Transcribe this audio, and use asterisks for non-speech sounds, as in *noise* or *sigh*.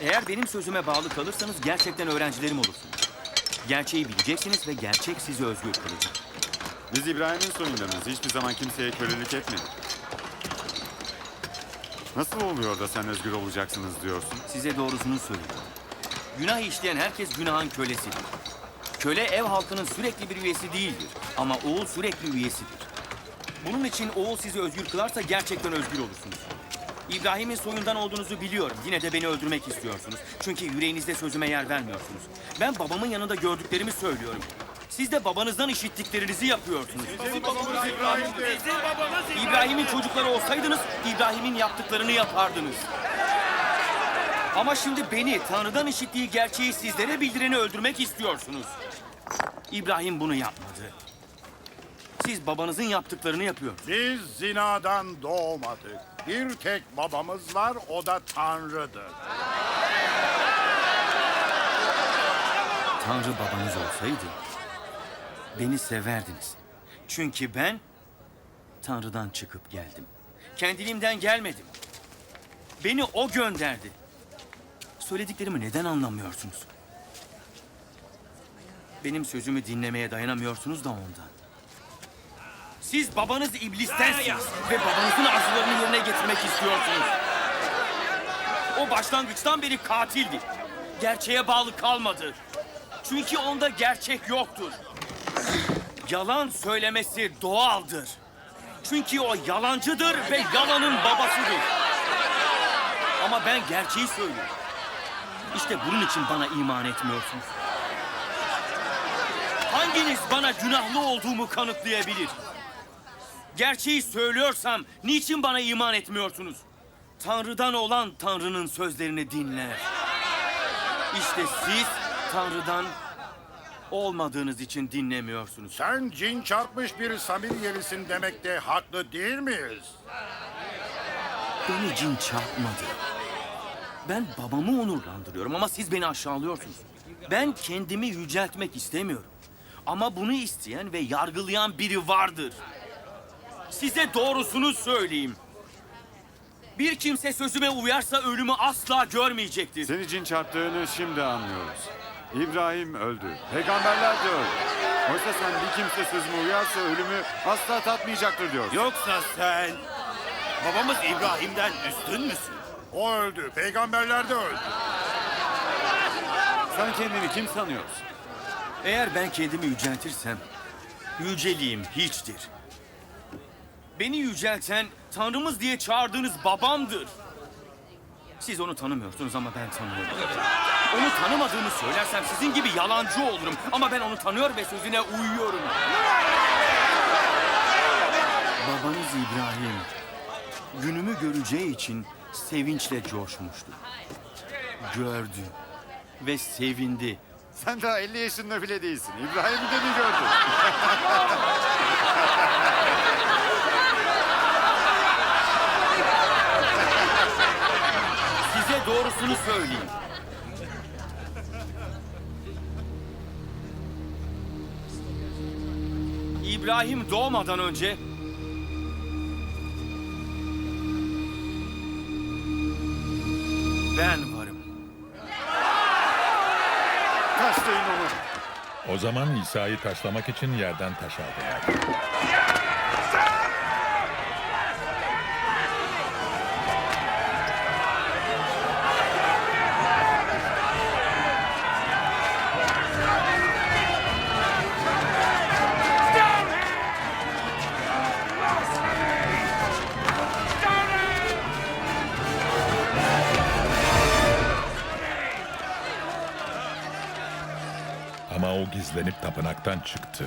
Eğer benim sözüme bağlı kalırsanız gerçekten öğrencilerim olursunuz. Gerçeği bileceksiniz ve gerçek sizi özgür kılacak. Biz İbrahim'in soyundanız. Hiçbir zaman kimseye kölelik etmedik. Nasıl oluyor da sen özgür olacaksınız diyorsun? Size doğrusunu söylüyorum. Günah işleyen herkes günahın kölesidir. Köle ev halkının sürekli bir üyesi değildir. Ama oğul sürekli üyesidir. Bunun için oğul sizi özgür kılarsa gerçekten özgür olursunuz. İbrahim'in soyundan olduğunuzu biliyorum. Yine de beni öldürmek istiyorsunuz. Çünkü yüreğinizde sözüme yer vermiyorsunuz. Ben babamın yanında gördüklerimi söylüyorum. Siz de babanızdan işittiklerinizi yapıyorsunuz. İbrahim'in çocukları olsaydınız İbrahim'in yaptıklarını yapardınız. Ama şimdi beni Tanrı'dan işittiği gerçeği sizlere bildireni öldürmek istiyorsunuz. İbrahim bunu yapmadı. Siz babanızın yaptıklarını yapıyorsunuz. Biz zinadan doğmadık. Bir tek babamız var, o da Tanrı'dır. Tanrı babanız olsaydı beni severdiniz. Çünkü ben Tanrı'dan çıkıp geldim. Kendiliğimden gelmedim. Beni o gönderdi. Söylediklerimi neden anlamıyorsunuz? Benim sözümü dinlemeye dayanamıyorsunuz da ondan. Siz babanız iblistensiniz ve babanızın arzularını yerine getirmek istiyorsunuz. O başlangıçtan beri katildi. Gerçeğe bağlı kalmadı. Çünkü onda gerçek yoktur. Yalan söylemesi doğaldır. Çünkü o yalancıdır ve yalanın babasıdır. Ama ben gerçeği söylüyorum. İşte bunun için bana iman etmiyorsunuz. Hanginiz bana günahlı olduğumu kanıtlayabilir? Gerçeği söylüyorsam niçin bana iman etmiyorsunuz? Tanrı'dan olan Tanrı'nın sözlerini dinler. İşte siz Tanrı'dan olmadığınız için dinlemiyorsunuz. Sen cin çarpmış bir Samiryelisin demekte haklı değil miyiz? Beni cin çarpmadı. Ben babamı onurlandırıyorum ama siz beni aşağılıyorsunuz. Ben kendimi yüceltmek istemiyorum. Ama bunu isteyen ve yargılayan biri vardır. Size doğrusunu söyleyeyim. Bir kimse sözüme uyarsa ölümü asla görmeyecektir. Seni cin çarptığını şimdi anlıyoruz. İbrahim öldü. Peygamberler de öldü. Oysa sen bir kimse sözüme uyarsa ölümü asla tatmayacaktır diyorsun. Yoksa sen babamız İbrahim'den üstün müsün? O öldü, peygamberler de öldü. Sen kendini kim sanıyorsun? Eğer ben kendimi yüceltirsem, yüceliğim hiçtir. Beni yücelten, Tanrımız diye çağırdığınız babamdır. Siz onu tanımıyorsunuz ama ben tanıyorum. Onu tanımadığımı söylersem sizin gibi yalancı olurum. Ama ben onu tanıyor ve sözüne uyuyorum. Babanız İbrahim, günümü göreceği için sevinçle coşmuştu. Gördü ve sevindi. Sen daha 50 yaşında bile değilsin. İbrahim'i de mi gördün? *laughs* Size doğrusunu söyleyeyim. İbrahim doğmadan önce ben varım. Taşlayın onu. O zaman İsa'yı taşlamak için yerden taş aldılar. Ama o gizlenip tapınaktan çıktı.